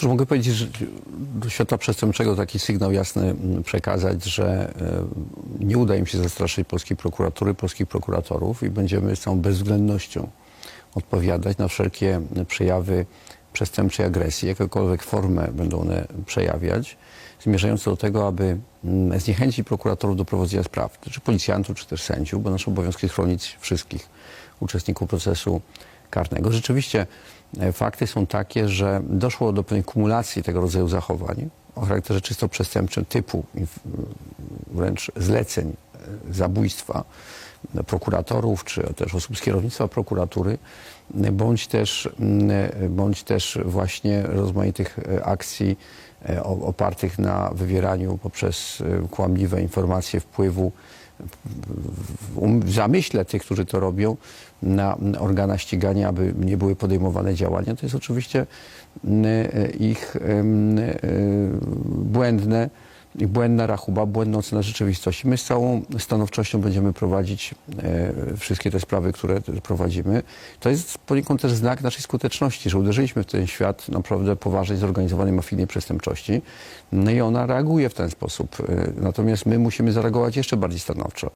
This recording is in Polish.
Cóż, mogę powiedzieć, że do świata przestępczego taki sygnał jasny mm, przekazać, że e, nie uda im się zastraszyć polskiej prokuratury, polskich prokuratorów i będziemy z całą bezwzględnością odpowiadać na wszelkie przejawy przestępczej agresji, jakąkolwiek formę będą one przejawiać, zmierzające do tego, aby mm, zniechęcić prokuratorów do prowadzenia spraw, czy policjantów, czy też sędziów, bo nasze obowiązki jest chronić wszystkich uczestników procesu karnego. Rzeczywiście e, fakty są takie, że doszło do pewnej kumulacji tego rodzaju zachowań o charakterze czysto przestępczym typu wręcz zleceń zabójstwa prokuratorów, czy też osób z kierownictwa prokuratury, bądź też, mm, bądź też właśnie rozmaitych akcji e, opartych na wywieraniu poprzez e, kłamliwe informacje wpływu w um- w zamyśle tych, którzy to robią, na organa ścigania, aby nie były podejmowane działania, to jest oczywiście mm, e, ich błędne, błędna rachuba, błędna ocena rzeczywistości. My z całą stanowczością będziemy prowadzić e, wszystkie te sprawy, które prowadzimy. To jest poniekąd też znak naszej skuteczności, że uderzyliśmy w ten świat naprawdę poważnej, zorganizowanej, mafijnej przestępczości. No i ona reaguje w ten sposób. E, Natomiast my musimy zareagować jeszcze bardziej stanowczo.